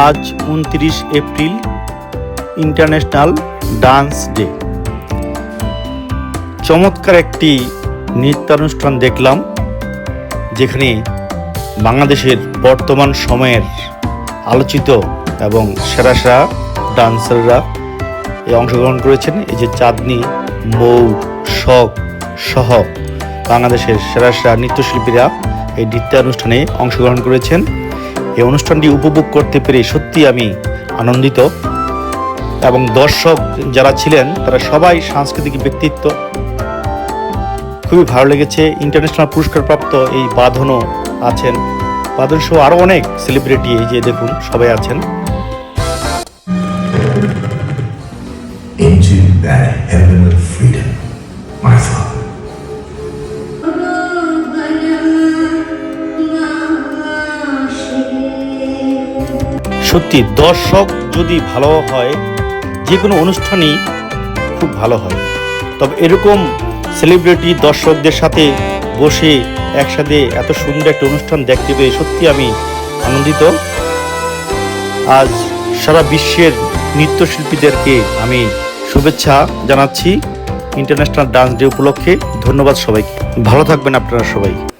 আজ উনত্রিশ April international dance day চমৎকার একটি নৃত্যানুষ্ঠান দেখলাম, যেখানে বাংলাদেশের বর্তমান সময়ের আলোচিত এবং সেরা সেরা ডান্সাররা অংশগ্রহণ করেছেন। এই যে চাঁদনি, মৌ শখ সহ বাংলাদেশের সেরা সেরা নৃত্যশিল্পীরা এই নৃত্যানুষ্ঠানে অংশগ্রহণ করেছেন। অনুষ্ঠানটি উপভোগ করতে পেরে সত্যি আমি আনন্দিত। এবং দর্শক যারা ছিলেন, তারা সবাই সাংস্কৃতিক ব্যক্তিত্ব। খুবই ভালো লেগেছে। ইন্টারন্যাশনাল পুরস্কারপ্রাপ্ত এই বাঁধনও আছেন। বাঁধন সহ আরও অনেক সেলিব্রিটি এই যে দেখুন, সবাই আছেন। সত্যি দর্শক যদি ভালো হয়, যে কোনো অনুষ্ঠানই খুব ভালো হয়। তবে এরকম সেলিব্রিটি দর্শকদের সাথে বসে একসাথে এত সুন্দর একটা অনুষ্ঠান দেখতে পেয়ে সত্যি আমি আনন্দিত। আজ সারা বিশ্বের নৃত্যশিল্পীদেরকে আমি শুভেচ্ছা জানাচ্ছি। ইন্টারন্যাশনাল ডান্স ডে উপলক্ষে ধন্যবাদ সবাইকে। ভালো থাকবেন আপনারা সবাই।